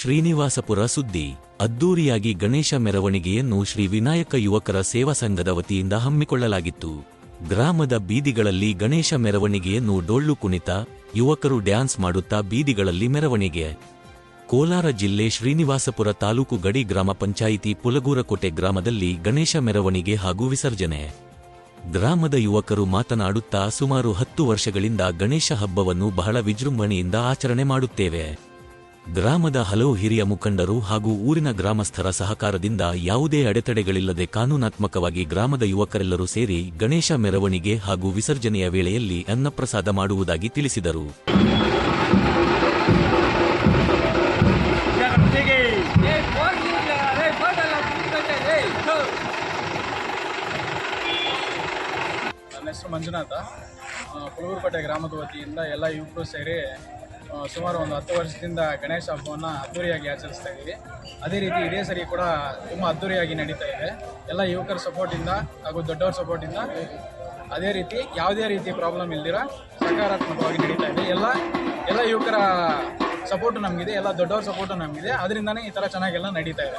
ಶ್ರೀನಿವಾಸಪುರ ಸುದ್ದಿ. ಅದ್ದೂರಿಯಾಗಿ ಗಣೇಶ ಮೆರವಣಿಗೆಯನ್ನು ಶ್ರೀ ವಿನಾಯಕ ಯುವಕರ ಸೇವಾ ಸಂಘದ ವತಿಯಿಂದ ಹಮ್ಮಿಕೊಳ್ಳಲಾಗಿತ್ತು. ಗ್ರಾಮದ ಬೀದಿಗಳಲ್ಲಿ ಗಣೇಶ ಮೆರವಣಿಗೆಯನ್ನು ಡೊಳ್ಳು ಕುಣಿತ, ಯುವಕರು ಡ್ಯಾನ್ಸ್ ಮಾಡುತ್ತಾ ಬೀದಿಗಳಲ್ಲಿ ಮೆರವಣಿಗೆ. ಕೋಲಾರ ಜಿಲ್ಲೆ ಶ್ರೀನಿವಾಸಪುರ ತಾಲೂಕು ಗಡಿ ಗ್ರಾಮ ಪಂಚಾಯಿತಿ ಪುಲಗೂರಕೋಟೆ ಗ್ರಾಮದಲ್ಲಿ ಗಣೇಶ ಮೆರವಣಿಗೆ ಹಾಗೂ ವಿಸರ್ಜನೆ. ಗ್ರಾಮದ ಯುವಕರು ಮಾತನಾಡುತ್ತಾ ಸುಮಾರು ಹತ್ತು ವರ್ಷಗಳಿಂದ ಗಣೇಶ ಹಬ್ಬವನ್ನು ಬಹಳ ವಿಜೃಂಭಣೆಯಿಂದ ಆಚರಣೆ ಮಾಡುತ್ತೇವೆ. ಗ್ರಾಮದ ಹಲವು ಹಿರಿಯ ಮುಖಂಡರು ಹಾಗೂ ಊರಿನ ಗ್ರಾಮಸ್ಥರ ಸಹಕಾರದಿಂದ ಯಾವುದೇ ಅಡೆತಡೆಗಳಿಲ್ಲದೆ ಕಾನೂನಾತ್ಮಕವಾಗಿ ಗ್ರಾಮದ ಯುವಕರೆಲ್ಲರೂ ಸೇರಿ ಗಣೇಶ ಮೆರವಣಿಗೆ ಹಾಗೂ ವಿಸರ್ಜನೆಯ ವೇಳೆಯಲ್ಲಿ ಅನ್ನಪ್ರಸಾದ ಮಾಡುವುದಾಗಿ ತಿಳಿಸಿದರು. ಹೆಸರು ಮಂಜುನಾಥ. ಆ, ಕುಲಗುರುಪೇಟೆ ಗ್ರಾಮದ ವತಿಯಿಂದ ಎಲ್ಲ ಯುವಕರು ಸೇರಿ ಸುಮಾರು ಒಂದು ಹತ್ತು ವರ್ಷದಿಂದ ಗಣೇಶ ಹಬ್ಬವನ್ನು ಅದ್ದೂರಿಯಾಗಿ ಆಚರಿಸ್ತಾ ಇದ್ದೀವಿ. ಅದೇ ರೀತಿ ಇದೇ ಸರಿ ಕೂಡ ತುಂಬ ಅದ್ದೂರಿಯಾಗಿ ನಡೀತಾ ಇದೆ. ಎಲ್ಲ ಯುವಕರ ಸಪೋರ್ಟಿಂದ ಹಾಗೂ ದೊಡ್ಡವ್ರ ಸಪೋರ್ಟಿಂದ ಅದೇ ರೀತಿ ಯಾವುದೇ ರೀತಿ ಪ್ರಾಬ್ಲಮ್ ಇಲ್ದಿರ ಸಕಾರಾತ್ಮಕವಾಗಿ ನಡೀತಾ ಇದೆ. ಎಲ್ಲ ಎಲ್ಲ ಯುವಕರ ಸಪೋರ್ಟು ನಮಗಿದೆ, ಎಲ್ಲ ದೊಡ್ಡವ್ರ ಸಪೋರ್ಟು ನಮಗಿದೆ. ಅದರಿಂದನೇ ಈ ಥರ ಚೆನ್ನಾಗೆಲ್ಲ ನಡೀತಾ ಇದೆ.